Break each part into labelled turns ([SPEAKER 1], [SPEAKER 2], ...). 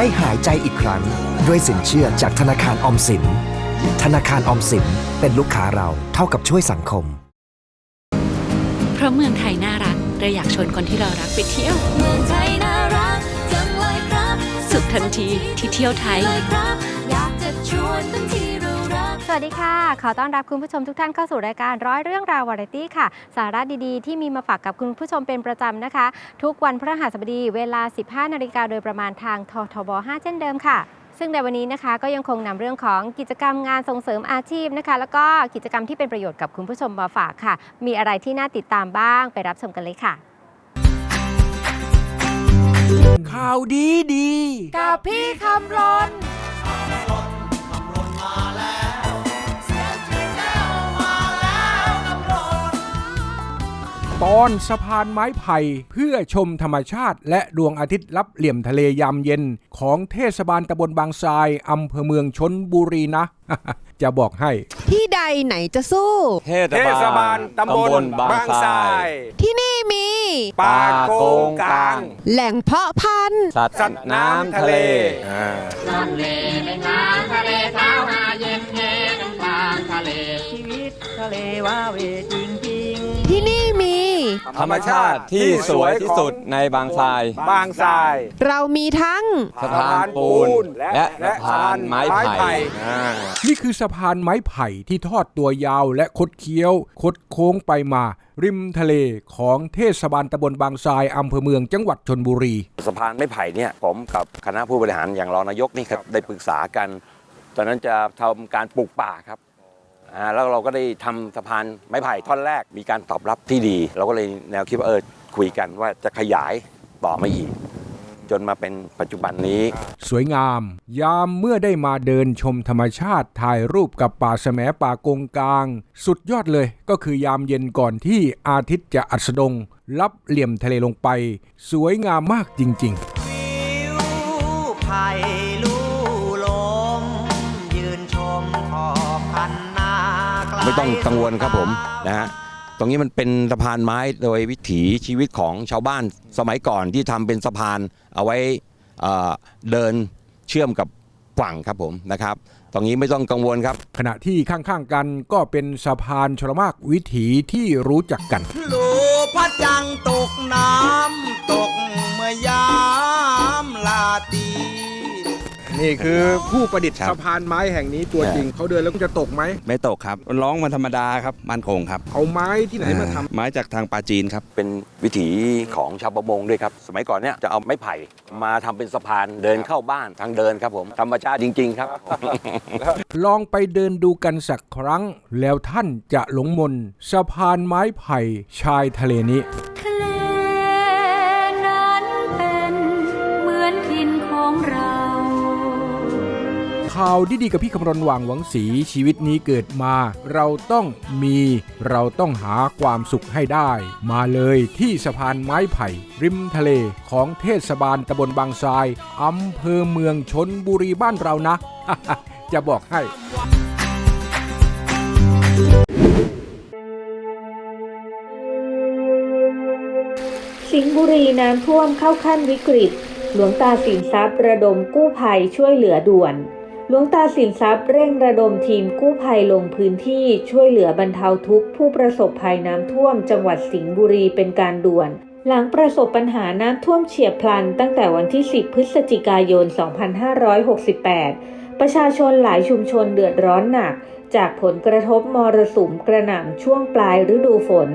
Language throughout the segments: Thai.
[SPEAKER 1] ได้หายใจอีกครั้ง ด้วยสินเชื่อจากธนาคารออมสิน ธนาคารออมสินเป็นลูกค้าเราเท่ากับช่วยสังคม
[SPEAKER 2] เพราะเมืองไทยน่ารักเราอยากชวนคนที่เรารักไปเที่ยว
[SPEAKER 3] เมืองไทยน่ารักจังเลยครับ
[SPEAKER 2] สุขทันทีที่เที่ยวไทย
[SPEAKER 3] เลยครับ อยากจะชวนทั้งที่เรารัก
[SPEAKER 4] สวัสดีค่ะ ขอต้อนรับคุณผู้ชมทุกท่านเข้าสู่รายการร้อยเรื่องราววาไรตี้ค่ะ สาระดีๆ ที่มีมาฝากกับคุณผู้ชมเป็นประจำนะคะ ทุกวันพฤหัสบดีเวลา 15 นาฬิกาโดยประมาณทางททบ 5 เช่นเดิมค่ะซึ่งในวันนี้นะคะก็ยังคงนำเรื่องของกิจกรรมงานส่งเสริมอาชีพนะคะ แล้วก็กิจกรรมที่เป็นประโยชน์กับคุณผู้ชมมาฝากค่ะ มีอะไรที่น่าติดตามบ้างไปรับชมกันเลยค่ะ
[SPEAKER 5] ข่าวดีดี
[SPEAKER 4] กับพี่คำรน
[SPEAKER 5] ตอนสะพานไม้ไผ่เพื่อชมธรรมชาติ และดวงอาทิตย์รับเหลี่ยมทะเลยามเย็น ของเทศบาลตำบลบางทรายอำเภอเมืองชนบุรีนะ จะบอกให้
[SPEAKER 6] ที่ใดไหนจะสู้
[SPEAKER 7] เทศบาลตำบลบางทราย
[SPEAKER 6] ที่นี่มี
[SPEAKER 7] ป่าโกงกลาง
[SPEAKER 6] แหล่งเพาะพันธุ์
[SPEAKER 7] สัตว์น้ำทะเล
[SPEAKER 6] ที่นี่มี
[SPEAKER 7] ธรรมชาติที่สวยที่สุดในบางทราย
[SPEAKER 5] บางทราย
[SPEAKER 6] เรามีทั้ง
[SPEAKER 7] สะพานปูนและสะพานไม้ไผ่
[SPEAKER 5] นี่คือสะพานไม้ไผ่ที่ทอดตัวยาวและคดเคี้ยว คดโค้งไปมา ริมทะเลของเทศบาลตำบลบางทรายอำเภอเมืองจังหวัดชนบุรี
[SPEAKER 8] สะพานไม้ไผ่เนี่ยผมกับคณะผู้บริหารอย่างรองนายกนี่ครับได้ปรึกษากัน ตอนนั้นจะทำการปลูกป่าครับอ่า แล้วเราก็ได้ทำสะพานไม้ไผ่ท่อนแรกมีการตอบรับที่ดี เราก็เลยแนวคิดว่าเออคุยกันว่าจะขยายต่อมาอีก จนมาเป็นปัจจุบันนี้
[SPEAKER 5] สวยงาม ยามเมื่อได้มาเดินชมธรรมชาติถ่ายรูปกับป่าแสมป่ากงกลาง สุดยอดเลยก็คือยามเย็นก่อนที่อาทิตย์จะอัสดง รับเหลี่ยมทะเลลงไป สวยงามมากจริง ๆ
[SPEAKER 8] ต้องกังวลครับผมนะฮะตรงนี้มันเป็นสะพานไม้โดยวิถีชีวิตของชาวบ้านสมัยก่อนที่ทำเป็นสะพานเอาไว้เอ่อเดินเชื่อมกับฝั่งครับผมนะครับ ตรงนี้ไม่ต้องกังวลครับ
[SPEAKER 5] ขณะที่ข้างๆกันก็เป็นสะพานชลมากวิถีที่รู้จักกัน
[SPEAKER 9] ลูพระจังตกน้ำตกเมื่อยามลาตรี
[SPEAKER 5] นี่คือผู้ประดิษฐ์
[SPEAKER 7] ครับ
[SPEAKER 5] สะพานไม้แห่งนี้ตัวจริงเขาเดินแล้วก็จะตกไหม
[SPEAKER 7] ไม่ตกครับร้องมันธรรมดาครับมันคงครับ
[SPEAKER 5] เอาไม้ที่ไหนมาทำ
[SPEAKER 7] ไม้จากทางปาจีนครับ
[SPEAKER 8] เป็นวิถีของชาวประมงด้วยครับ สมัยก่อนเนี่ยจะเอาไม้ไผ่มาทำเป็นสะพานเดินเข้าบ้านทางเดินครับผมธรรมชาติจริง ๆ ครับ
[SPEAKER 5] ลองไปเดินดูกันสักครั้ง แล้วท่านจะหลงมนสะพานไม้ไผ่ชายทะเลนี้
[SPEAKER 3] ทะเลนั้น ข่า
[SPEAKER 5] วดีๆกับพี่คำรณหว่างหวังสีชีวิตนี้เกิดมา เราต้องมี เราต้องหาความสุขให้ได้ มาเลยที่สะพานไม้ไผ่ ริมทะเลของเทศบาลตำบลบางทรายอำเภอเมืองชนบุรีบ้านเรานะ จะบอกให้
[SPEAKER 10] สิงห์บุรีน้ำท่วมเข้าขั้นวิกฤต หลวงตาสินทรัพย์ระดมกู้ภัยช่วยเหลือด่วน หลวงตาสินทรัพย์เร่งระดมทีมกู้ภัยลงพื้นที่ช่วยเหลือบรรเทาทุกข์ผู้ประสบภัยน้ำท่วมจังหวัดสิงห์บุรีเป็นการด่วน หลังประสบปัญหาน้ำท่วมเฉียบพลันตั้งแต่วันที่ 10 พฤศจิกายน 2568 ประชาชนหลายชุมชนเดือดร้อนหนัก จากผลกระทบมรสุมกระหน่ำช่วงปลายฤดูฝน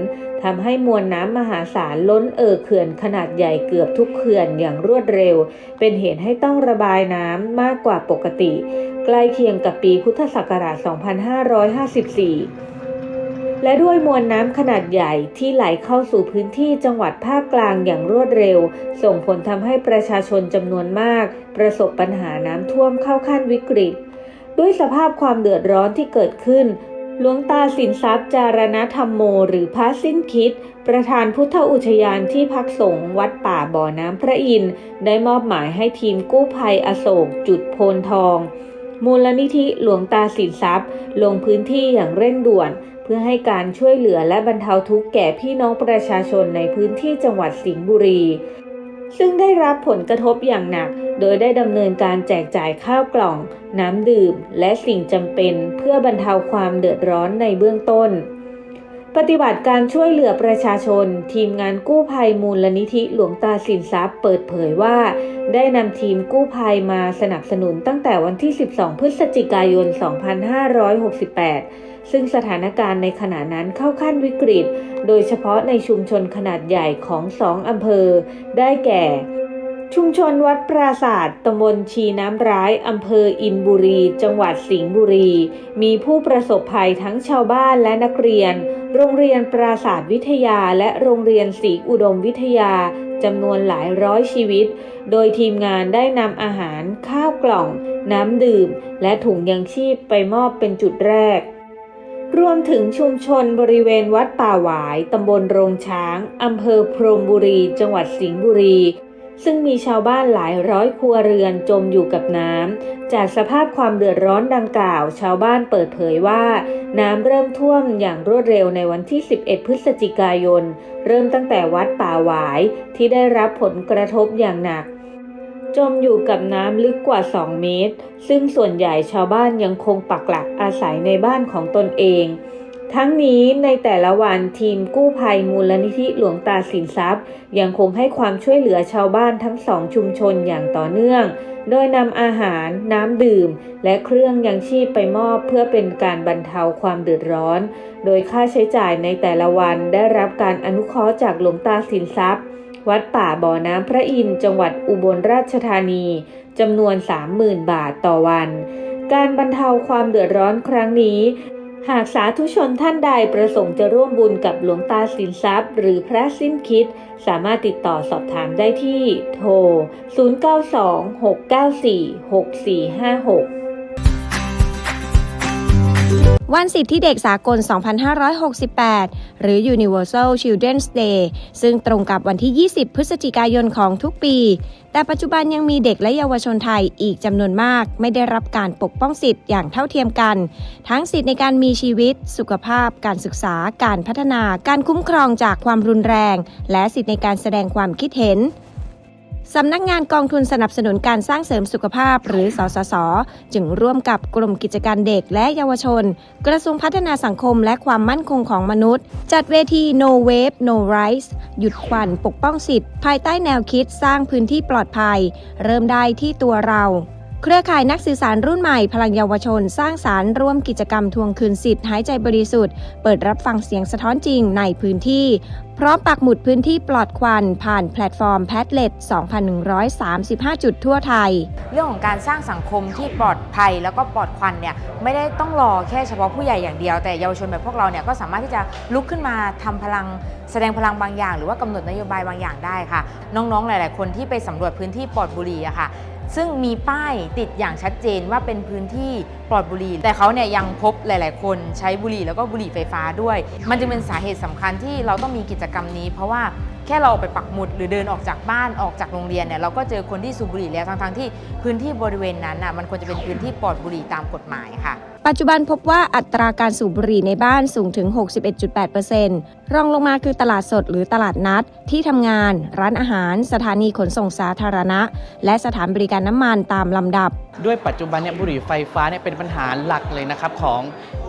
[SPEAKER 10] ทำให้มวลน้ำมหาศาลล้นเอ่อเขื่อนขนาดใหญ่เกือบทุกเขื่อนอย่างรวดเร็ว เป็นเหตุให้ต้องระบายน้ำมากกว่าปกติ ใกล้เคียงกับปีพุทธศักราช 2554และด้วยมวลน้ำขนาดใหญ่ที่ไหลเข้าสู่พื้นที่จังหวัดภาคกลางอย่างรวดเร็ว ส่งผลทำให้ประชาชนจำนวนมาก ประสบปัญหาน้ำท่วมเข้าขั้นวิกฤต ด้วยสภาพความเดือดร้อนที่เกิดขึ้น หลวงตาสินทรัพย์จารณธรรมโม หรือพระสิ้นคิด ประธานพุทธอุทยานที่พักสงฆ์วัดป่าบ่อน้ำพระอินทร์ได้มอบหมายให้ทีมกู้ภัยอโศกจุดโพนทอง มูลนิธิหลวงตาสินทรัพย์ ลงพื้นที่อย่างเร่งด่วน เพื่อให้การช่วยเหลือและบรรเทาทุกข์แก่พี่น้องประชาชนในพื้นที่จังหวัดสิงห์บุรี ซึ่งได้รับผลกระทบอย่างหนัก โดยได้ดำเนินการแจกจ่ายข้าวกล่อง น้ำดื่ม และสิ่งจำเป็นเพื่อบรรเทาความเดือดร้อนในเบื้องต้น ปฏิบัติการช่วยเหลือประชาชน ทีมงานกู้ภัยมูลลนิธิหลวงตาสินทรัพย์เปิดเผยว่า ได้นำทีมกู้ภัยมาสนับสนุนตั้งแต่วันที่ 12 พฤศจิกายน 2568 ซึ่งสถานการณ์ในขณะนั้นเข้าขั้นวิกฤต โดยเฉพาะในชุมชนขนาดใหญ่ของสองอำเภอ ได้แก่ ชุมชนวัดปราศาสตร์ตำบลชีน้ำร้ายอำเภออินบุรี จังหวัดสิงห์บุรี มีผู้ประสบภัยทั้งชาวบ้านและนักเรียน โรงเรียนปราศาสตร์วิทยาและโรงเรียนศรีอุดมวิทยาจำนวนหลายร้อยชีวิต โดยทีมงานได้นำอาหาร ข้าวกล่อง น้ำดื่ม และถุงยังชีพไปมอบเป็นจุดแรก รวมถึงชุมชนบริเวณวัดป่าหวาย ตำบลโรงช้าง อำเภอพรมบุรี จังหวัดสิงห์บุรี ซึ่งมีชาวบ้านหลายร้อยครัวเรือนจมอยู่กับน้ำ จากสภาพความเดือดร้อนดังกล่าว ชาวบ้านเปิดเผยว่า น้ำเริ่มท่วมอย่างรวดเร็วในวันที่ 11 พฤศจิกายน เริ่มตั้งแต่วัดป่าหวายที่ได้รับผลกระทบอย่างหนัก จมอยู่กับน้ำลึกกว่า 2 เมตร ซึ่งส่วนใหญ่ชาวบ้านยังคงปักหลักอาศัยในบ้านของตนเอง ทั้งนี้ในแต่ละวันทีมกู้ภัยมูลนิธิหลวงตาสินทรัพย์ ยังคงให้ความช่วยเหลือชาวบ้านทั้งสองชุมชนอย่างต่อเนื่อง โดยนำอาหาร น้ำดื่ม และเครื่องยังชีพไปมอบเพื่อเป็นการบรรเทาความเดือดร้อน โดยค่าใช้จ่ายในแต่ละวันได้รับการอนุเคราะห์จากหลวงตาสินทรัพย์ วัดป่าบ่อน้ำพระอินทร์จังหวัดอุบลราชธานีจำนวน 30,000 บาทต่อวัน การบรรเทาความเดือดร้อนครั้งนี้ หากสาธุชนท่านใดประสงค์จะร่วมบุญกับหลวงตาสินทรัพย์ หรือพระสิ้นคิด สามารถติดต่อสอบถามได้ที่ โทร 0926946456
[SPEAKER 11] วันสิทธิเด็กสากล 2568 หรือ Universal Children's Day ซึ่งตรงกับวันที่ 20 พฤศจิกายนของทุกปี แต่ปัจจุบันยังมีเด็กและเยาวชนไทยอีกจำนวนมาก ไม่ได้รับการปกป้องสิทธิ์อย่างเท่าเทียมกัน ทั้งสิทธิ์ในการมีชีวิต สุขภาพ การศึกษา การพัฒนา การคุ้มครองจากความรุนแรง และสิทธิ์ในการแสดงความคิดเห็น สำนักงานกองทุนสนับสนุนการสร้างเสริมสุขภาพหรือสสส จึงร่วมกับกลุ่มกิจการเด็กและเยาวชน กระทรวงพัฒนาสังคมและความมั่นคงของมนุษย์ จัดเวที No Wave No Rise หยุดควันปกป้องสิทธิ์ ภายใต้แนวคิดสร้างพื้นที่ปลอดภัย เริ่มได้ที่ตัวเรา เครือข่ายนักสื่อสารรุ่นใหม่พลังเยาวชน สร้างสารร่วมกิจกรรมทวงคืนสิทธิ์หายใจบริสุทธิ์ เปิดรับฟังเสียงสะท้อนจริงในพื้นที่ พร้อมปักหมุดพื้นที่ปลอดควัน ผ่านแพลตฟอร์มแพทเลต2,135 จุดทั่วไทย
[SPEAKER 12] เรื่องของการสร้างสังคมที่ปลอดภัยแล้วก็ปลอดควันเนี่ยไม่ได้ต้องรอแค่เฉพาะผู้ใหญ่อย่างเดียวแต่เยาวชนแบบพวกเราเนี่ยก็สามารถที่จะลุกขึ้นมาทำพลังแสดงพลังบางอย่าง หรือว่ากำหนดนโยบายบางอย่างได้ค่ะ น้องๆหลาย ๆ คนที่ไปสำรวจพื้นที่ปลอดบุหรี่อะค่ะ ซึ่งมีป้ายติดอย่างชัดเจนว่าเป็นพื้นที่ปลอดบุหรี่ แต่เขาเนี่ยยังพบหลาย ๆ คนใช้บุหรี่แล้วก็บุหรี่ไฟฟ้าด้วย มันจึงเป็นสาเหตุสำคัญที่เราต้องมีกิจกรรมนี้ เพราะว่าแค่เราออกไปปักหมุดหรือเดินออกจากบ้านออกจากโรงเรียนเนี่ยเราก็เจอคนที่สูบบุหรี่แล้วทั้งๆที่พื้นที่บริเวณนั้นน่ะมันควรจะเป็นพื้นที่ปลอดบุหรี่ตามกฎหมายค่ะ
[SPEAKER 11] ปัจจุบันพบว่าอัตราการสูบบุหรี่ในบ้านสูงถึง 61.8%รองลงมาคือตลาดสดหรือตลาดนัด ที่ทำงาน ร้านอาหาร สถานีขนส่งสาธารณะ และสถานบริการน้ำมันตามลำดับ
[SPEAKER 13] ด้วยปัจจุบันเนี่ยบุหรี่ไฟฟ้าเนี่ยเป็นปัญหาหลักเลยนะครับของ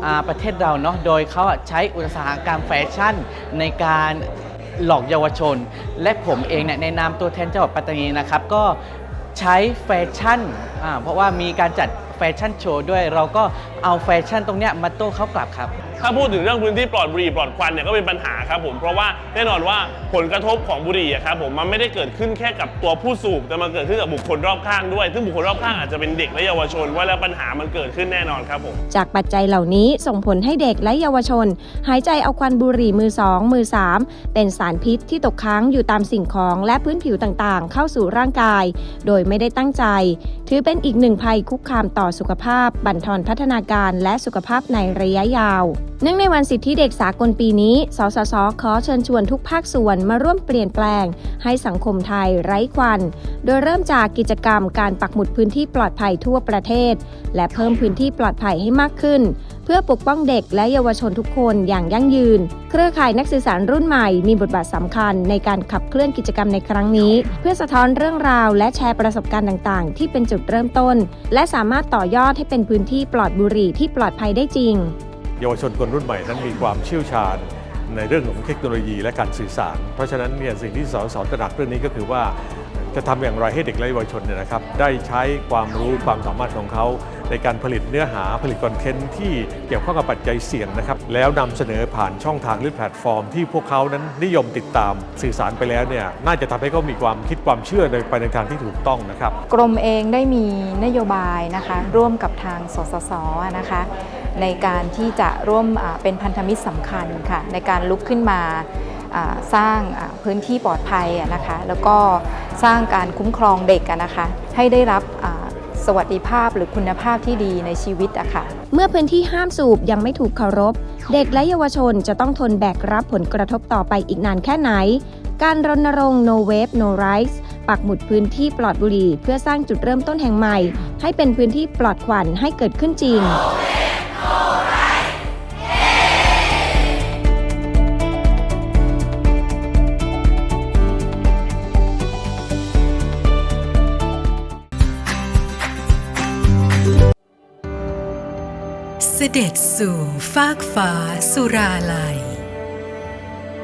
[SPEAKER 13] อประเทศเราเนาะโดยเขาใช้อุตสาหกรรมแฟชั่นในการหลอกเยาวชน และผมเองเนี่ยในนามตัวแทนจังหวัดปัตตานีนะครับก็ใช้แฟชั่น เพราะว่ามีการจัด แฟชั่นโชว์ด้วย เราก็เอาแฟชั่นตรงเนี้ยมาโต้เขากลับครับ
[SPEAKER 14] ถ้าพูดถึงเรื่องพื้นที่ปลอดบุหรี่ปลอดควันเนี่ยก็เป็นปัญหาครับผมเพราะว่าแน่นอนว่าผลกระทบของบุหรี่อะครับผมมันไม่ได้เกิดขึ้นแค่กับตัวผู้สูบแต่มันเกิดขึ้นกับบุคคลรอบข้างด้วย ซึ่งบุคคลรอบข้างอาจจะเป็นเด็กและเยาวชนว่าแล้วปัญหามันเกิดขึ้นแน่นอนครับผม
[SPEAKER 11] จากปัจจัยเหล่านี้ส่งผลให้เด็กและเยาวชน หายใจเอาควันบุหรี่มือสองมือสามเป็นสารพิษที่ตกค้างอยู่ตามสิ่งของและพื้นผิวต่างๆ เข้าสู่ร่างกาย โดยไม่ได้ตั้งใจ ถือเป็นอีกหนึ่งภัยคุกคามต่อสุขภาพ บั่นทอนพัฒนาการและสุขภาพในระยะยาวเนื่องในวันสิทธิเด็กสากลปีนี้ สสส ขอเชิญชวนทุกภาคส่วนมาร่วมเปลี่ยนแปลง ให้สังคมไทยไร้ควัน โดยเริ่มจากกิจกรรมการปักหมุดพื้นที่ปลอดภัยทั่วประเทศ และเพิ่มพื้นที่ปลอดภัยให้มากขึ้น เพื่อปกป้องเด็กและเยาวชนทุกคนอย่างยั่งยืน เครือข่ายนักสื่อสารรุ่นใหม่มีบทบาทสำคัญในการขับเคลื่อนกิจกรรมในครั้งนี้ เพื่อสะท้อนเรื่องราวและแชร์ประสบการณ์ต่างๆ ที่เป็นจุดเริ่มต้น และสามารถต่อยอดให้เป็นพื้นที่ปลอดบุหรี่ที่ปลอดภัยได้จริง
[SPEAKER 15] เยาวชนคนรุ่นใหม่นั้นมีความเชี่ยวชาญในเรื่องของเทคโนโลยีและการสื่อสาร เพราะฉะนั้นเนี่ยสิ่งที่สสตระหนักเรื่องนี้ก็คือว่า จะทำอย่างไรให้เด็กและเยาวชนเนี่ยนะครับได้ใช้ความรู้ความสามารถของเขาในการผลิตเนื้อหาผลิตคอนเทนต์ที่เกี่ยวข้องกับปัจจัยเสี่ยงนะครับแล้วนำเสนอผ่านช่องทางหรือแพลตฟอร์ม ที่พวกเขานั้นนิยมติดตามสื่อสารไปแล้วเนี่ยน่าจะทำให้เขามีความคิดความเชื่อในไปในทางที่ถูกต้องนะครับ
[SPEAKER 16] กรมเองได้มีนโยบายนะคะร่วมกับทางสสสนะคะในการที่จะร่วมเป็นพันธมิตรสำคัญค่ะในการลุกขึ้นมาสร้างพื้นที่ปลอดภัยนะคะแล้วก็ สร้างการคุ้มครองเด็กนะคะให้ได้รับสวัสดิภาพหรือคุณภาพที่ดีในชีวิตอะค่ะ
[SPEAKER 11] เมื่อพื้นที่ห้ามสูบยังไม่ถูกเคารพ เด็กและเยาวชนจะต้องทนแบกรับผลกระทบต่อไปอีกนานแค่ไหน การรณรงค์ no vape no rights ปักหมุดพื้นที่ปลอดบุหรี่ เพื่อสร้างจุดเริ่มต้นแห่งใหม่ ให้เป็นพื้นที่ปลอดควันให้เกิดขึ้นจริง
[SPEAKER 17] เสด็จสู่ฟากฟ้าสุราลัย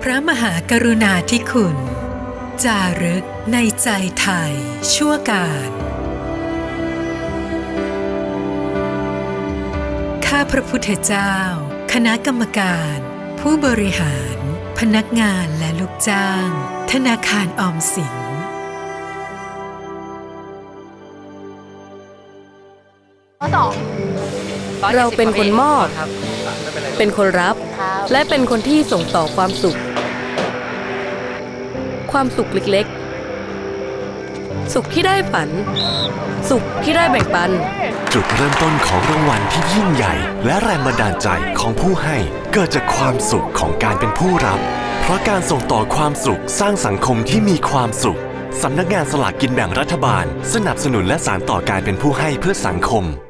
[SPEAKER 17] พระมหากรุณาธิคุณ จารึกในใจไทยชั่วการข้าพระพุทธเจ้า คณะกรรมการ ผู้บริหาร พนักงานและลูกจ้าง ธนาคารออมสิน
[SPEAKER 18] เราเป็นคนมอบ เป็นคนรับ และเป็นคนที่ส่งต่อความสุข ความสุขเล็กๆ สุขที่ได้ฝัน สุขที่ได้แบ่งปัน
[SPEAKER 19] จุดเริ่มต้นของรางวัลที่ยิ่งใหญ่ และแรงบันดาลใจของผู้ให้เกิดจากความสุขของการเป็นผู้รับ เพราะการส่งต่อความสุขสร้างสังคมที่มีความสุขสำนักงานสลากกินแบ่งรัฐบาล สนับสนุนและสานต่อการเป็นผู้ให้เพื่อสังคม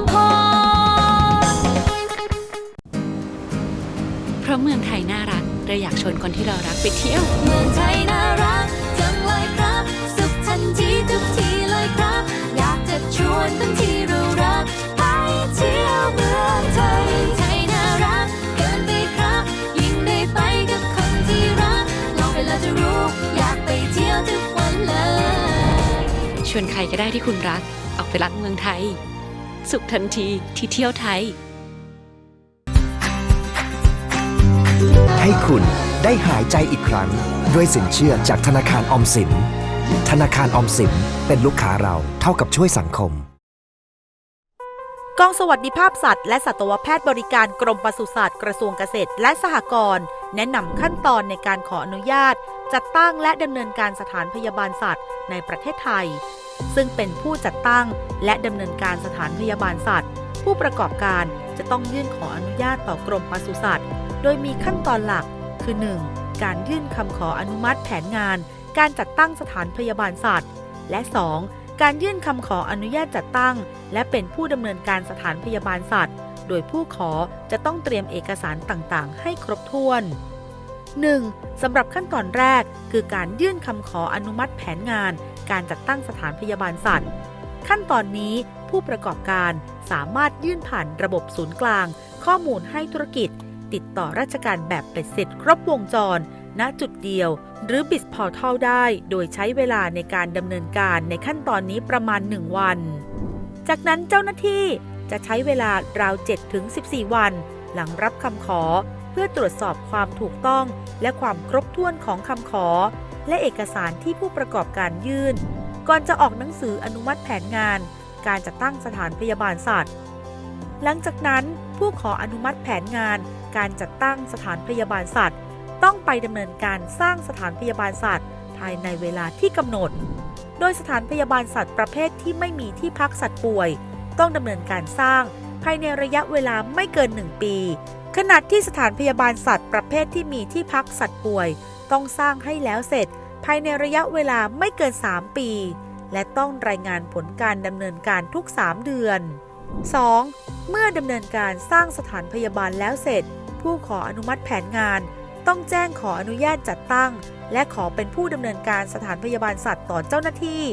[SPEAKER 2] เราอยากชวนคนที่เรารักไปเที่ยว
[SPEAKER 3] เมืองไทยน่ารักจังเลยครับ สุขทันทีทุกทีเลยครับ อยากจะชวนคนที่เรารัก ไปเที่ยวเมืองไทยไทยน่ารักเกินไปครับ ยิ่งได้ไปกับคนที่รักลองไปแล้วจะรู้ อยากไปเที่ยวทุกวันเลย
[SPEAKER 2] ชวนใครก็ได้ที่คุณรัก ออกไปรักเมืองไทย สุขทันทีที่เที่ยวไทย
[SPEAKER 1] ให้คุณได้หายใจอีกครั้ง ด้วยสินเชื่อจากธนาคารออมสิน ธนาคารออมสินเป็นลูกค้าเราเท่ากับช่วยสังคม
[SPEAKER 20] กองสวัสดิภาพสัตว์และสัตวแพทย์บริการกรมปศุสัตว์กระทรวงเกษตรและสหกรณ์แนะนำขั้นตอนในการขออนุญาต จัดตั้งและดำเนินการสถานพยาบาลสัตว์ในประเทศไทย ซึ่งเป็นผู้จัดตั้งและดำเนินการสถานพยาบาลสัตว์ ผู้ประกอบการจะต้องยื่นขออนุญาตต่อกรมปศุสัตว์ โดยมีขั้นตอนหลักคือ 1. การยื่นคำขออนุมัติแผนงาน การจัดตั้งสถานพยาบาลสัตว์ และ 2. การยื่นคำขออนุญาตจัดตั้ง และเป็นผู้ดำเนินการสถานพยาบาลสัตว์ โดยผู้ขอจะต้องเตรียมเอกสารต่างๆ ให้ครบถ้วน 1. สำหรับขั้นตอนแรกคือการยื่นคำขออนุมัติแผนงาน การจัดตั้งสถานพยาบาลสัตว์ ขั้นตอนนี้ผู้ประกอบการสามารถยื่นผ่านระบบศูนย์กลาง ข้อมูลให้ธุรกิจ ติดต่อราชการแบบเป็ดเสร็จครบวงจร ณจุดเดียว หรือบิสพอร์ทัลได้ โดยใช้เวลาในการดำเนินการในขั้นตอนนี้ประมาณ 1 วัน จากนั้นเจ้าหน้าที่จะใช้เวลาราว 7-14 วัน หลังรับคำขอ เพื่อตรวจสอบความถูกต้อง และความครบถ้วนของคำขอ และเอกสารที่ผู้ประกอบการยื่น ก่อนจะออกหนังสืออนุมัติแผนงาน การจัดตั้งสถานพยาบาลสัตว์ หลังจากนั้นผู้ขออนุมัติแผนงาน การจัดตั้งสถานพยาบาลสัตว์ ต้องไปดำเนินการสร้างสถานพยาบาลสัตว์ ภายในเวลาที่กำหนด โดยสถานพยาบาลสัตว์ประเภทที่ไม่มีที่พักสัตว์ป่วย ต้องดำเนินการสร้าง ภายในระยะเวลาไม่เกิน 1 ปี ขณะที่สถานพยาบาลสัตว์ประเภทที่มีที่พักสัตว์ป่วย ต้องสร้างให้แล้วเสร็จ ภายในระยะเวลาไม่เกิน 3 ปี และต้องรายงานผลการดำเนินการทุก 3 เดือน 2. เมื่อดำเนินการสร้างสถานพยาบาลแล้วเสร็จ ผู้ขออนุมัติแผนงาน ต้องแจ้งขออนุญาตจัดตั้ง และขอเป็นผู้ดำเนินการสถานพยาบาลสัตว์ต่อเจ้าหน้าที่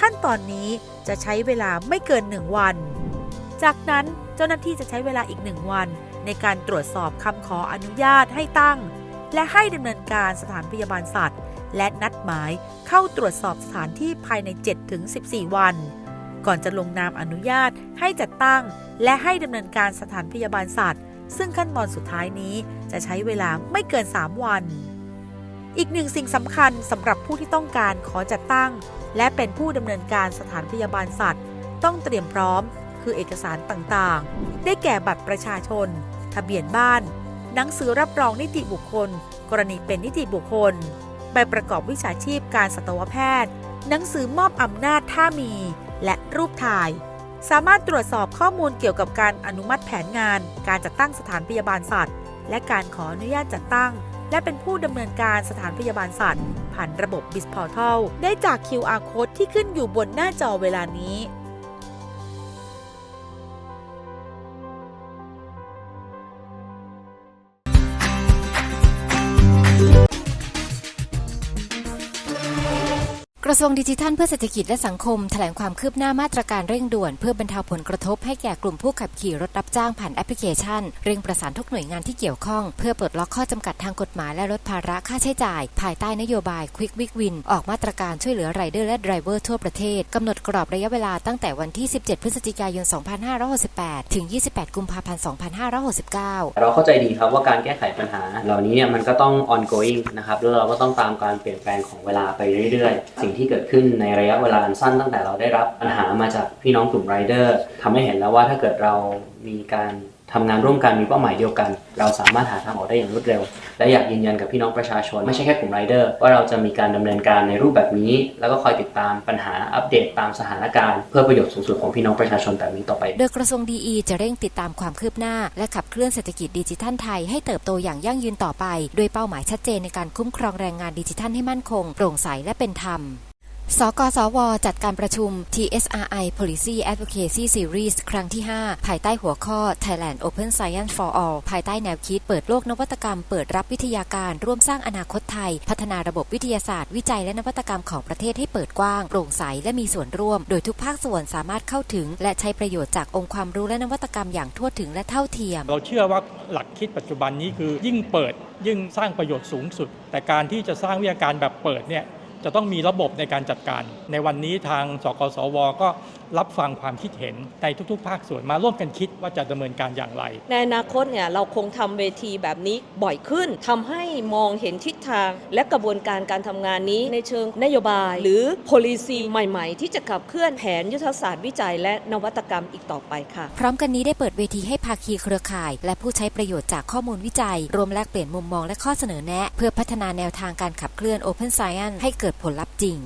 [SPEAKER 20] ขั้นตอนนี้จะใช้เวลาไม่เกิน 1 วัน จากนั้นเจ้าหน้าที่จะใช้เวลาอีกหนึ่งวัน ในการตรวจสอบคำขออนุญาตให้ตั้ง และให้ดำเนินการสถานพยาบาลสัตว์ และนัดหมายเข้าตรวจสอบสถานที่ภายใน 7-14 วันก่อนจะลงนามอนุญาตให้จัดตั้ง และให้ดำเนินการสถานพยาบาลสัตว์ ซึ่งขั้นตอนสุดท้ายนี้จะใช้เวลาไม่เกิน 3 วัน อีกหนึ่งสิ่งสำคัญสำหรับผู้ที่ต้องการขอจัดตั้ง และเป็นผู้ดำเนินการสถานพยาบาลสัตว์ ต้องเตรียมพร้อม คือเอกสารต่างๆ ได้แก่บัตรประชาชน ทะเบียนบ้าน หนังสือรับรองนิติบุคคล กรณีเป็นนิติบุคคลใบประกอบวิชาชีพการสัตวแพทย์ หนังสือมอบอำนาจถ้ามี และรูปถ่าย สามารถตรวจสอบข้อมูลเกี่ยวกับการอนุมัติแผนงาน การจัดตั้งสถานพยาบาลสัตว์ และการขออนุญาตจัดตั้ง และเป็นผู้ดำเนินการสถานพยาบาลสัตว์ ผ่านระบบ b i s p o r t a l ได้จาก QR code ที่ขึ้นอยู่บนหน้าจอเวลานี้
[SPEAKER 4] ระทรวงดิจิทัลเพื่อเศรษฐกิจและสังคมแถลงความคืบหน้ามาตรการเร่งด่วน เพื่อบรรเทาผลกระทบให้แก่กลุ่มผู้ขับขี่รถรับจ้างผ่านแอปพลิเคชัน เร่งประสานทุกหน่วยงานที่เกี่ยวข้อง เพื่อปลดล็อกข้อจำกัดทางกฎหมายและลดภาระค่าใช้จ่าย ภายใต้นโยบาย Quick Big Win ออกมาตรการช่วยเหลือไรเดอร์และไดรเวอร์ทั่วประเทศกำหนดกรอบระยะเวลาตั้งแต่วันที่ 17 พฤศจิกายน 2568 ถึง 28 กุมภาพันธ์ 2569
[SPEAKER 21] เราเข้าใจดีครับว่าการแก้ไขปัญหา เหล่านี้เนี่ยมันก็ต้อง ongoing นะครับแล้วเราก็ต้องตามการเปลี่ยนแปลงของเวลาไปเรื่อยๆ สิ่งที่ที่เกิดขึ้นในระยะเวลาอันสั้นตั้งแต่เราได้รับปัญหามาจากพี่น้องกลุ่มไรเดอร์ทำให้เห็นแล้วว่าถ้าเกิดเรามีการทำงานร่วมกันมีเป้าหมายเดียวกัน เราสามารถหาทางออกได้อย่างรวดเร็ว และอยากยืนยันกับพี่น้องประชาชน ไม่ใช่แค่กลุ่มไรเดอร์ว่าเราจะมีการดำเนินการในรูปแบบนี้ แล้วก็คอยติดตามปัญหาอัปเดตตามสถานการณ์ เพื่อประโยชน์สูงสุดของพี่น้องประชาชนแบบนี้ต่อไป
[SPEAKER 4] โดยกระทรวงดีจะเร่งติดตามความคืบหน้า และขับเคลื่อนเศรษฐกิจดิจิทัลไทยให้เติบโตอย่างยั่งยืนต่อไป โดยเป้าหมายชัดเจนในการคุ้มครองแรงงานดิจิทัลให้มั่นคง โปร่งใสและเป็นธรรม สกสว จัดการประชุม TSRI Policy Advocacy Series ครั้งที่ 5 ภายใต้หัวข้อ Thailand Open Science for All ภายใต้แนวคิดเปิดโลกนวัตกรรม เปิดรับวิทยาการ ร่วมสร้างอนาคตไทย พัฒนาระบบวิทยาศาสตร์ วิจัยและนวัตกรรมของประเทศให้เปิดกว้าง โปร่งใส และมีส่วนร่วม โดยทุกภาคส่วนสามารถเข้าถึง และใช้ประโยชน์จากองค์ความรู้และนวัตกรรมอย่างทั่วถึงและเท่าเทียม
[SPEAKER 22] เราเชื่อว่าหลักคิดปัจจุบันนี้คือยิ่งเปิดยิ่งสร้างประโยชน์สูงสุด แต่การที่จะสร้างวิทยาการแบบเปิดเนี่ย จะต้องมีระบบในการจัดการ ในวันนี้ทางสกสวก็ รับฟังความคิดเห็นในทุกๆ ภาคส่วนมาร่วมกันคิดว่าจะดำเนินการอย่างไร
[SPEAKER 18] ในอนาคตเนี่ยเราคงทำเวทีแบบนี้บ่อยขึ้นทำให้มองเห็นทิศทาง และกระบวนการการทำงานนี้ในเชิงนโยบาย หรือ policy ใหม่ ๆ ที่จะขับเคลื่อนแผนยุทธศาสตร์วิจัย และนวัตกรรมอีกต่อไปค่ะ
[SPEAKER 4] พร้อมกันนี้ได้เปิดเวทีให้ภาคีเครือข่าย และผู้ใช้ประโยชน์จากข้อมูลวิจัย รวมแลกเปลี่ยนมุมมองและข้อเสนอแนะ เพื่อพัฒนาแนวทางการขับเคลื่อน Open Science ให้เกิดผลลัพธ์จริง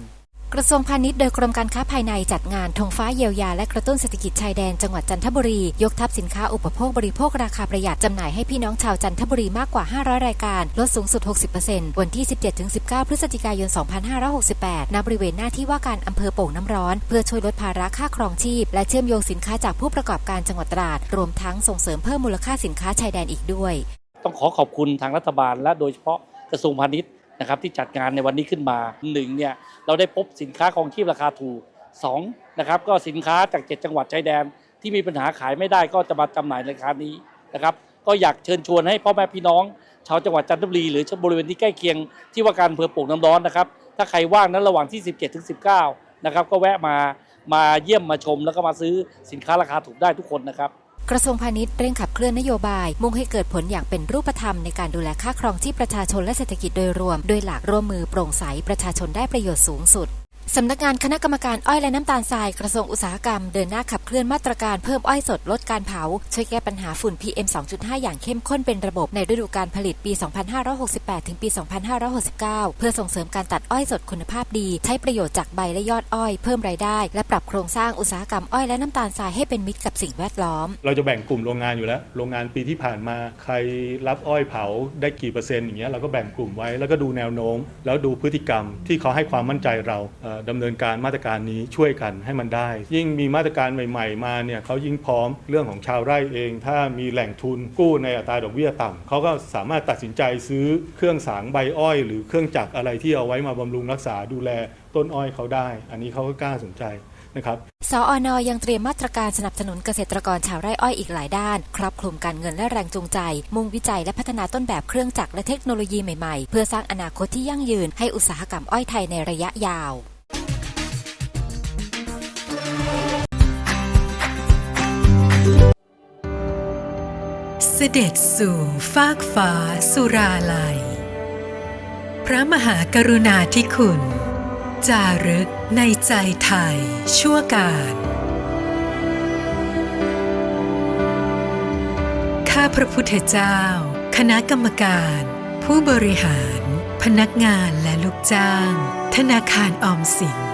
[SPEAKER 4] กระทรวงพาณิชย์โดยกรมการค้าภายในจัดงานธงฟ้าเยียวยาและกระตุ้นเศรษฐกิจชายแดนจังหวัดจันทบุรี ยกทัพสินค้าอุปโภคบริโภคราคาประหยัดจำหน่ายให้พี่น้องชาวจันทบุรีมากกว่า 500 รายการ ลดสูงสุด 60%วันที่ 17-19 พฤศจิกายน 2568 ณ บริเวณหน้าที่ว่าการอำเภอโป่งน้ำร้อน เพื่อช่วยลดภาระค่าครองชีพ และเชื่อมโยงสินค้าจากผู้ประกอบการจังหวัดตราด รวมทั้งส่งเสริมเพิ่มมูลค่าสินค้าชายแดนอีกด้วย
[SPEAKER 23] ต้องขอขอบคุณทางรัฐบาลและโดยเฉพาะกระทรวงพาณิชย์ นะครับที่จัดงานในวันนี้ขึ้นมาหนึ่งเนี่ยเราได้พบสินค้าของชีพราคาถูกสองนะครับก็สินค้าจาก 7 จังหวัดชายแดน ที่มีปัญหาขายไม่ได้ก็จะมาจำหน่ายในราคานี้นะครับก็อยากเชิญชวนให้พ่อแม่พี่น้อง ชาวจังหวัดจันทบุรีหรือบริเวณที่ใกล้เคียงที่ว่าการอำเภอโป่งน้ำร้อนนะครับถ้าใครว่างนั้นระหว่างที่ 17ถึง19นะครับก็แวะมามาเยี่ยมมาชมแล้วก็มาซื้อสินค้าราคาถูกได้ทุกคนนะครับ
[SPEAKER 24] กระทรวงพาณิชย์เร่งขับเคลื่อนนโยบาย มุ่งให้เกิดผลอย่างเป็นรูปธรรมในการดูแลค่าครองที่ประชาชนและเศรษฐกิจโดยรวม โดยหลักร่วมมือโปร่งใสประชาชนได้ประโยชน์สูงสุด สำนักงานคณะกรรมการอ้อยและน้ำตาลทรายกระทรวงอุตสาหกรรมเดินหน้าขับเคลื่อนมาตรการเพิ่มอ้อยสดลดการเผา ช่วยแก้ปัญหาฝุ่น PM 2.5 อย่างเข้มข้นเป็นระบบในฤดูการผลิตปี 2568 ถึงปี 2569 เพื่อส่งเสริมการตัดอ้อยสดคุณภาพดี ใช้ประโยชน์จากใบและยอดอ้อยเพิ่มรายได้ และปรับโครงสร้างอุตสาหกรรมอ้อยและน้ำตาลทรายให้เป็นมิตรกับสิ่งแวดล้อม
[SPEAKER 25] เราจะแบ่งกลุ่มโรงงานอยู่แล้ว โรงงานปีที่ผ่านมาใครรับอ้อยเผาได้กี่เปอร์เซ็นต์อย่างเงี้ยเราก็แบ่งกลุ่มไว้แล้วก็ดูแนวโน้ม แล้วดูพฤติกรรมที่เขาให้ความมั่นใจเราดำเนินการมาตรการนี้ช่วยกันให้มันได้ ยิ่งมีมาตรการใหม่ ๆ มาเนี่ยเขายิ่งพร้อมเรื่องของชาวไร่เอง ถ้ามีแหล่งทุนกู้ในอัตราดอกเบี้ยต่ำเขาก็สามารถตัดสินใจซื้อเครื่องสางใบอ้อย หรือเครื่องจักรอะไรที่เอาไว้มาบำรุงรักษาดูแลต้นอ้อยเขาได้ อันนี้เขาก็กล้าสนใจนะครับ
[SPEAKER 24] สออนยังเตรียมมาตรการสนับสนุนเกษตรกรชาวไร่อ้อยอีกหลายด้าน ครอบคลุมการเงินและแรงจูงใจ มุ่งวิจัยและพัฒนาต้นแบบเครื่องจักรและเทคโนโลยีใหม่ๆ เพื่อสร้างอนาคตที่ยั่งยืนให้อุตสาหกรรมอ้อยไทยในระยะยาว
[SPEAKER 17] เสด็จสู่ฟากฟ้าสุราลัย พระมหากรุณาธิคุณ จารึกในใจไทยชั่วการข้าพระพุทธเจ้า คณะกรรมการ ผู้บริหาร พนักงานและลูกจ้าง ธนาคารออมสิน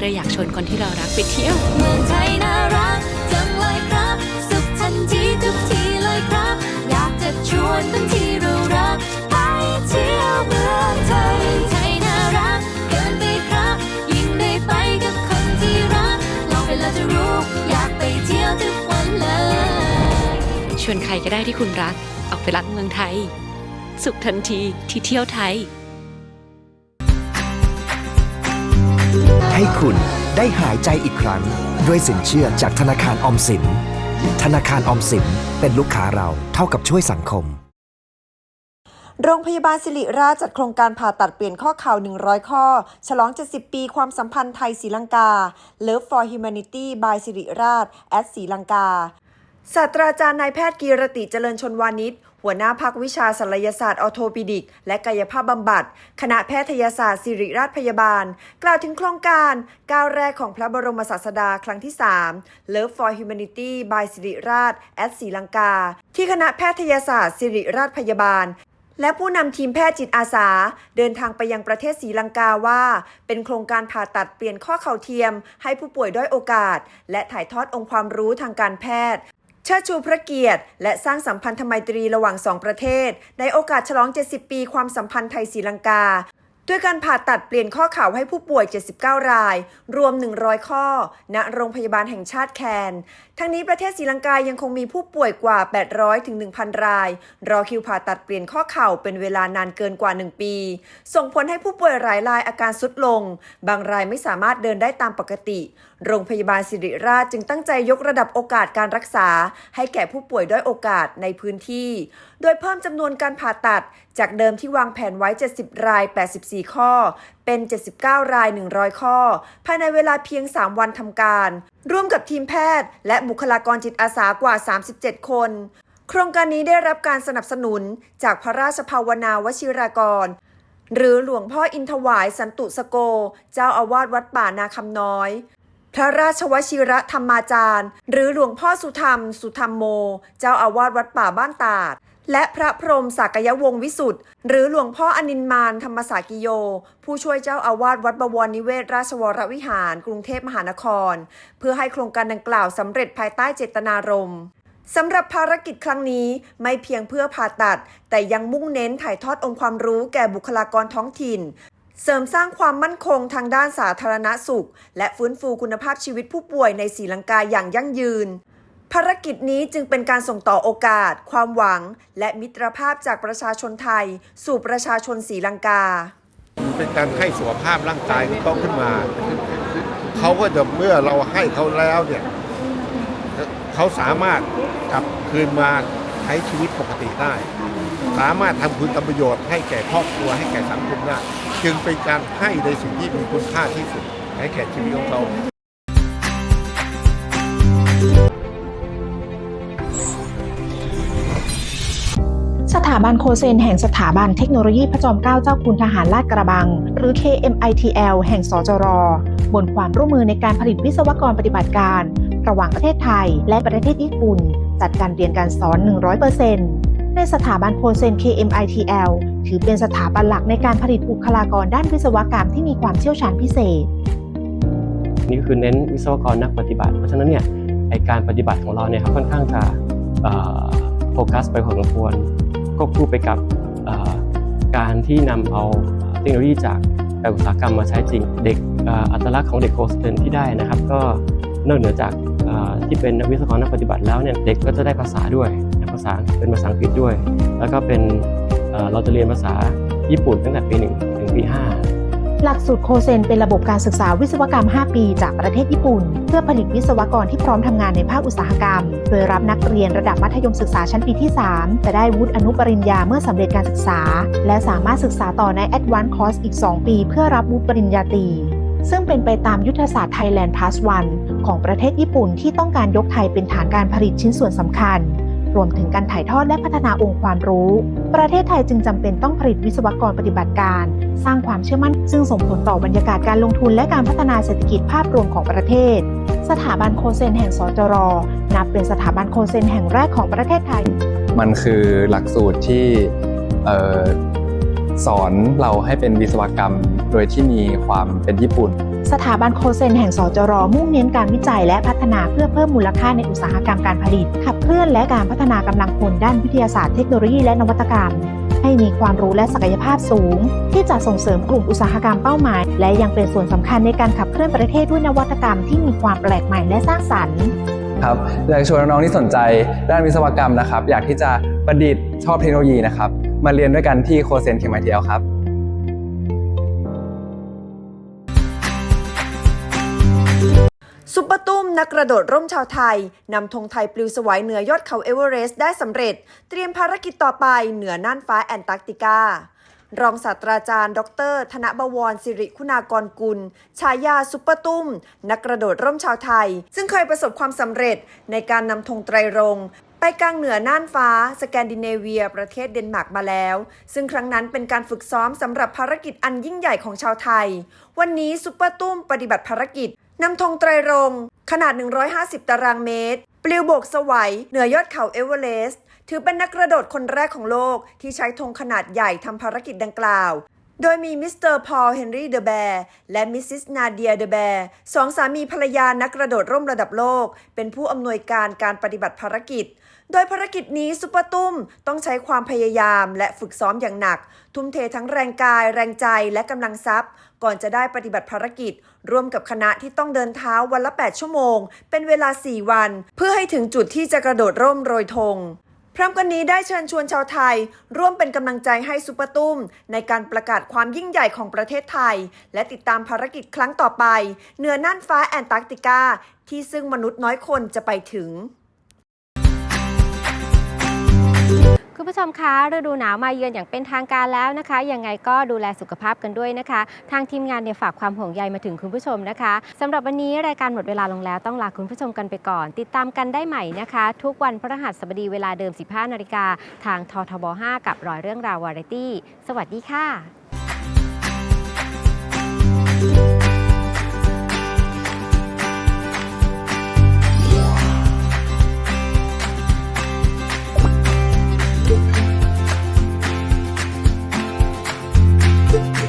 [SPEAKER 2] เราอยากชวนคนที่เรารักไปเที่ยว
[SPEAKER 3] เมืองไทยน่ารักจังเลยครับ สุขทันทีทุกทีเลยครับ อยากจะชวนทั้งที่เรารัก ไปเที่ยวเมืองไทยไทยน่ารักเกินไปครับ ยิ่งได้ไปกับคนที่รักลองไปแล้วจะรู้ อยากไปเที่ยวทุกวันเลย
[SPEAKER 2] ชวนใครก็ได้ที่คุณรัก ออกไปรักเมืองไทย สุขทันทีที่เที่ยวไทย
[SPEAKER 1] ให้คุณได้หายใจอีกครั้ง ด้วยสินเชื่อจากธนาคารออมสิน ธนาคารออมสินเป็นลูกค้าเราเท่ากับช่วยสังคม
[SPEAKER 26] โรงพยาบาลสิริราชจัดโครงการผ่าตัดเปลี่ยนข้อเข่า 100 ข้อ ฉลอง 70 ปีความสัมพันธ์ไทยศรีลังกา Love for Humanity by สิริราช at ศรีลังกาศาสตราจารย์นายแพทย์กีรติเจริญชนวานิช หัวหน้าภาควิชาศัลยศาสตร์ออโทปิดิก และกายภาพบำบัด คณะแพทยศาสตร์ศิริราชพยาบาล กล่าวถึงโครงการก้าวแรกของพระบรมศาสดาครั้งที่ 3 Love for Humanity by สิริราช at ศรีลังกา ที่คณะแพทยศาสตร์ศิริราชพยาบาลและผู้นำทีมแพทย์จิตอาสา เดินทางไปยังประเทศศรีลังกาว่า เป็นโครงการผ่าตัดเปลี่ยนข้อเข่าเทียม ให้ผู้ป่วยด้อยโอกาส และถ่ายทอดองค์ความรู้ทางการแพทย์ เชิดชูพระเกียรติ และสร้างสัมพันธไมตรีระหว่างสองประเทศ ในโอกาสฉลอง 70 ปีความสัมพันธ์ไทยศรีลังกา ด้วยการผ่าตัดเปลี่ยนข้อเข่าให้ผู้ป่วย 79 ราย รวม 100 ข้อ ณ โรงพยาบาลแห่งชาติแคน ทั้งนี้ประเทศศรีลังกายังคงมีผู้ป่วยกว่า 800ถึง1,000 ราย รอคิวผ่าตัดเปลี่ยนข้อเข่าเป็นเวลานานเกินกว่า 1 ปี ส่งผลให้ผู้ป่วยหลายรายอาการสุดลง บางรายไม่สามารถเดินได้ตามปกติ โรงพยาบาลสิริราชจึงตั้งใจยกระดับโอกาสการรักษา ให้แก่ผู้ป่วยด้อยโอกาสในพื้นที่ โดยเพิ่มจำนวนการผ่าตัด จากเดิมที่วางแผนไว้ 70 ราย 84 ข้อ เป็น 79 ราย 100 ข้อ ภายในเวลาเพียง 3 วันทำการร่วมกับทีมแพทย์ และบุคลากรจิตอาสากว่า 37 คน โครงการนี้ได้รับการสนับสนุนจากพระราชภาวนาวชิรากร หรือหลวงพ่ออินทวายสันตุสโก เจ้าอาวาสวัดป่านาคำน้อย พระราชวชิระธรรมาจารย์ หรือหลวงพ่อสุธรรม สุธรรมโม เจ้าอาวาสวัดป่าบ้านตาด และพระพรหมสากยวงศ์วิสุทธ์หรือหลวงพ่ออนินมานธรรมสากิโย ผู้ช่วยเจ้าอาวาสวัดบวรนิเวศราชวรวิหาร กรุงเทพมหานคร เพื่อให้โครงการดังกล่าวสำเร็จภายใต้เจตนารมณ์สำหรับภารกิจครั้งนี้ไม่เพียงเพื่อผ่าตัด แต่ยังมุ่งเน้นถ่ายทอดองค์ความรู้แก่บุคลากรท้องถิ่น เสริมสร้างความมั่นคงทางด้านสาธารณสุข และฟื้นฟูคุณภาพชีวิตผู้ป่วยในศรีลังกาอย่างยั่งยืน ภารกิจนี้จึงเป็นการส่งต่อโอกาส ความหวัง และมิตรภาพจากประชาชนไทย สู่ประชาชนศรีลังกา
[SPEAKER 27] เป็นการให้สุขภาพร่างกายของเขาขึ้นมา เขาก็จะเมื่อเราให้เขาแล้วเนี่ยเขาสามารถกลับคืนมาใช้ชีวิตปกติได้ สามารถทำคุณประโยชน์ให้แก่ครอบครัวให้แก่สังคมได้จึงเป็นการให้ในสิ่งที่มีคุณค่าที่สุดให้แก่ชีวิตของเขา
[SPEAKER 28] สถาบันโคเซนแห่งสถาบันเทคโนโลยีพระจอมเกล้าเจ้าคุณทหารลาดกระบัง หรือ KMITL แห่งสจร บนความร่วมมือในการผลิตวิศวกรปฏิบัติการ ระหว่างประเทศไทยและประเทศญี่ปุ่น จัดการเรียนการสอน 100%ในสถาบันโคเซน KMITL ถือเป็นสถาบันหลักในการผลิตบุคลากรด้านวิศวกรรมที่มีความเชี่ยวชาญพิเศษ
[SPEAKER 29] นี่คือเน้นวิศวกรนักปฏิบัติ เพราะฉะนั้นเนี่ยไอการปฏิบัติของเราเนี่ยครับค่อนข้างจะโฟกัสไปพอสมควร ควบคู่ไปกับการที่นำเอาเทคโนโลยีจากแบบอุตสาหกรรมมาใช้จริง เด็กอัตลักษณ์ของเด็กโคสเทนที่ได้นะครับ ก็นอกเหนือจากที่เป็นนักวิศวกรนักปฏิบัติแล้วเนี่ยเด็กก็จะได้ภาษาด้วยภาษาเป็นภาษาอังกฤษด้วย แล้วก็เป็นเอ่อเราจะเรียนภาษาญี่ปุ่นตั้งแต่ปีหนึ่งถึงปีห้า
[SPEAKER 28] หลักสูตรโคเซนเป็นระบบการศึกษาวิศวกรรม 5 ปีจากประเทศญี่ปุ่น เพื่อผลิตวิศวกรที่พร้อมทำงานในภาคอุตสาหกรรม โดยรับนักเรียนระดับมัธยมศึกษาชั้นปีที่ 3 จะได้วุฒิอนุปริญญาเมื่อสำเร็จการศึกษา และสามารถศึกษาต่อใน Advanced Course อีก 2 ปี เพื่อรับวุฒิปริญญาตรีซึ่งเป็นไปตามยุทธศาสตร์ Thailand Plus One ของประเทศญี่ปุ่นที่ต้องการยกไทยเป็นฐานการผลิตชิ้นส่วนสำคัญ รวมถึงการถ่ายทอดและพัฒนาองค์ความรู้ ประเทศไทยจึงจำเป็นต้องผลิตวิศวกรปฏิบัติการ สร้างความเชื่อมั่น ซึ่งส่งผลต่อบรรยากาศการลงทุนและการพัฒนาเศรษฐกิจภาพรวมของประเทศ สถาบันโคเซนแห่งสจร นับเป็นสถาบันโคเซนแห่งแรกของประเทศไทย
[SPEAKER 30] มันคือหลักสูตรที่ออสอนเราให้เป็นวิศวกรรม โดยที่มีความเป็นญี่ปุ่น
[SPEAKER 28] สถาบันโคเซนแห่งสจร มุ่งเน้นการวิจัยและพัฒนาเพื่อเพิ่มมูลค่าในอุตสาหกรรมการผลิต ขับเคลื่อนและการพัฒนากำลังพลด้านวิทยาศาสตร์เทคโนโลยีและนวัตกรรม ให้มีความรู้และศักยภาพสูง ที่จะส่งเสริมกลุ่มอุตสาหกรรมเป้าหมาย และยังเป็นส่วนสำคัญในการขับเคลื่อนประเทศด้วยนวัตกรรมที่มีความแปลกใหม่และสร้างสรรค์
[SPEAKER 30] ครับอยากชวนน้องๆที่สนใจด้านวิศวกรรมนะครับ อยากที่จะประดิษฐ์ชอบเทคโนโลยีนะครับ มาเรียนด้วยกันที่โคเซนเคมไอทีเอลครับ
[SPEAKER 26] ซุปเปอร์ตุ้มนักกระโดดร่มชาวไทย นำธงไทยปลิวสวายเหนือยอดเขาเอเวอเรสต์ได้สำเร็จ เตรียมภารกิจต่อไปเหนือน่านฟ้าแอนตาร์กติการองศาสตราจารย์ ดร ธนบวรสิริคุณากรกุล ฉายาซุปเปอร์ตุ้ม นักกระโดดร่มชาวไทย ซึ่งเคยประสบความสำเร็จในการนำธงไตรรงไปกลางเหนือน่านฟ้า สแกนดิเนเวีย ประเทศเดนมาร์กมาแล้ว ซึ่งครั้งนั้นเป็นการฝึกซ้อมสำหรับภารกิจอันยิ่งใหญ่ของชาวไทย วันนี้ซุปเปอร์ตุ้มปฏิบัติภารกิจ นำธงไตรรงขนาด 150 ตารางเมตร ปลิวโบกสวัยเหนือยอดเขาเอเวอเรสต์ถือเป็นนักกระโดดคนแรกของโลกที่ใช้ธงขนาดใหญ่ทำภารกิจดังกล่าว โดยมีมิสเตอร์พอลเฮนรี่เดอะแบร์และมิสซิสนาเดียเดอะแบร์สองสามีภรรยานักกระโดดร่มระดับโลก เป็นผู้อำนวยการการปฏิบัติภารกิจ โดยภารกิจนี้ซุปเปอร์ตุ้มต้องใช้ความพยายามและฝึกซ้อมอย่างหนัก ทุ่มเททั้งแรงกาย แรงใจและกำลังทรัพย์ ก่อนจะได้ปฏิบัติภารกิจ ร่วมกับคณะที่ต้องเดินเท้าวันละ 8 ชั่วโมง เป็นเวลา 4 วัน เพื่อให้ถึงจุดที่จะกระโดดร่มโรยธงพร้อมกันนี้ได้เชิญชวนชาวไทย ร่วมเป็นกำลังใจให้ซุปเปอร์ตุ้ม ในการประกาศความยิ่งใหญ่ของประเทศไทย และติดตามภารกิจครั้งต่อไป เหนือน่านฟ้าแอนตาร์กติกา ที่ซึ่งมนุษย์น้อยคนจะไปถึง
[SPEAKER 4] คุณผู้ชมคะฤดูหนาวมาเยือนอย่างเป็นทางการแล้วนะคะ ยังไงก็ดูแลสุขภาพกันด้วยนะคะ ทางทีมงานเนี่ยฝากความห่วงใยมาถึงคุณผู้ชมนะคะสำหรับวันนี้รายการหมดเวลาลงแล้วต้องลาคุณผู้ชมกันไปก่อน ติดตามกันได้ใหม่นะคะ ทุกวันพฤหัสบดีเวลาเดิม 15นาฬิกาทางททบ 5 กับรอยเรื่องราววาไรตี้ สวัสดีค่ะ